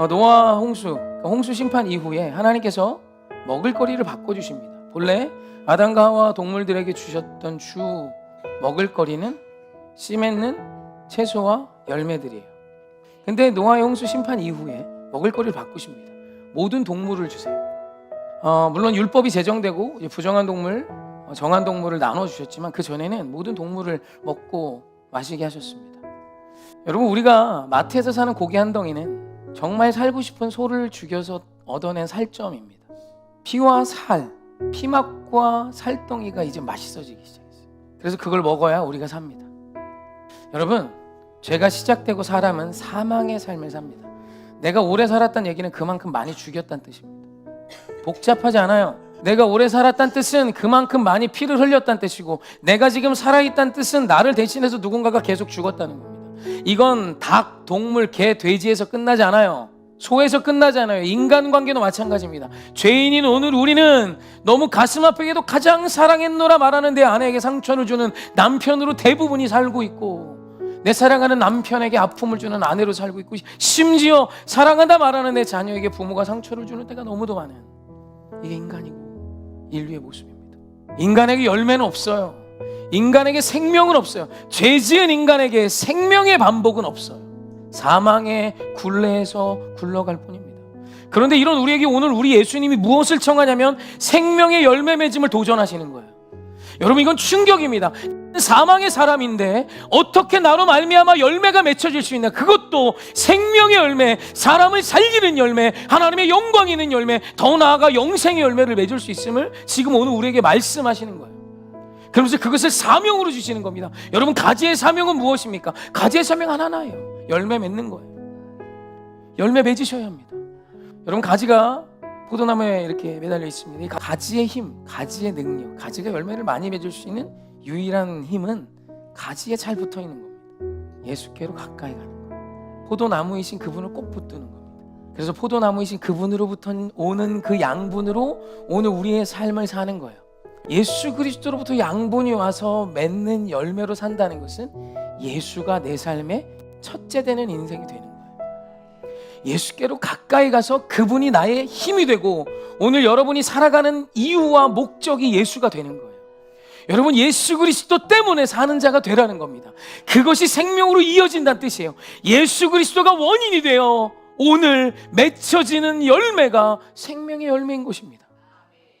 어, 노아 홍수, 그러니까 홍수 심판 이후에 하나님께서 먹을거리를 바꿔주십니다. 본래 아담과 하와 동물들에게 주셨던 주 먹을거리는 씨 맺는 채소와 열매들이에요. 근데 노아의 홍수 심판 이후에 먹을거리를 바꾸십니다. 모든 동물을 주세요. 어, 물론 율법이 제정되고 부정한 동물, 어, 정한 동물을 나눠 주셨지만 그 전에는 모든 동물을 먹고 마시게 하셨습니다. 여러분 우리가 마트에서 사는 고기 한 덩이는 정말 살고 싶은 소를 죽여서 얻어낸 살점입니다. 피와 살, 피막과 살덩이가 이제 맛있어지기 시작했어요. 그래서 그걸 먹어야 우리가 삽니다. 여러분, 죄가 시작되고 사람은 사망의 삶을 삽니다. 내가 오래 살았다는 얘기는 그만큼 많이 죽였다는 뜻입니다. 복잡하지 않아요. 내가 오래 살았다는 뜻은 그만큼 많이 피를 흘렸다는 뜻이고 내가 지금 살아있다는 뜻은 나를 대신해서 누군가가 계속 죽었다는 겁니다. 이건 닭, 동물, 개, 돼지에서 끝나지 않아요. 소에서 끝나지 않아요. 인간관계도 마찬가지입니다. 죄인인 오늘 우리는 너무 가슴 아프게도 가장 사랑했노라 말하는 내 아내에게 상처를 주는 남편으로 대부분이 살고 있고 내 사랑하는 남편에게 아픔을 주는 아내로 살고 있고 심지어 사랑한다 말하는 내 자녀에게 부모가 상처를 주는 때가 너무도 많은 이게 인간이고 인류의 모습입니다. 인간에게 열매는 없어요. 인간에게 생명은 없어요. 죄 지은 인간에게 생명의 반복은 없어요. 사망의 굴레에서 굴러갈 뿐입니다. 그런데 이런 우리에게 오늘 우리 예수님이 무엇을 청하냐면 생명의 열매 맺음을 도전하시는 거예요. 여러분 이건 충격입니다. 사망의 사람인데 어떻게 나로 말미암아 열매가 맺혀질 수 있나? 그것도 생명의 열매, 사람을 살리는 열매, 하나님의 영광이 있는 열매, 더 나아가 영생의 열매를 맺을 수 있음을 지금 오늘 우리에게 말씀하시는 거예요. 그러면서 그것을 사명으로 주시는 겁니다. 여러분 가지의 사명은 무엇입니까? 가지의 사명 하나나예요. 열매 맺는 거예요. 열매 맺으셔야 합니다. 여러분 가지가 포도나무에 이렇게 매달려 있습니다. 이 가지의 힘, 가지의 능력, 가지가 열매를 많이 맺을 수 있는 유일한 힘은 가지에 잘 붙어 있는 겁니다. 예수께로 가까이 가는 거예요. 포도나무이신 그분을 꼭 붙드는 겁니다. 그래서 포도나무이신 그분으로부터 오는 그 양분으로 오늘 우리의 삶을 사는 거예요. 예수 그리스도로부터 양분이 와서 맺는 열매로 산다는 것은 예수가 내 삶의 첫째 되는 인생이 되는 거예요. 예수께로 가까이 가서 그분이 나의 힘이 되고 오늘 여러분이 살아가는 이유와 목적이 예수가 되는 거예요. 여러분 예수 그리스도 때문에 사는 자가 되라는 겁니다. 그것이 생명으로 이어진다는 뜻이에요. 예수 그리스도가 원인이 되어 오늘 맺혀지는 열매가 생명의 열매인 것입니다.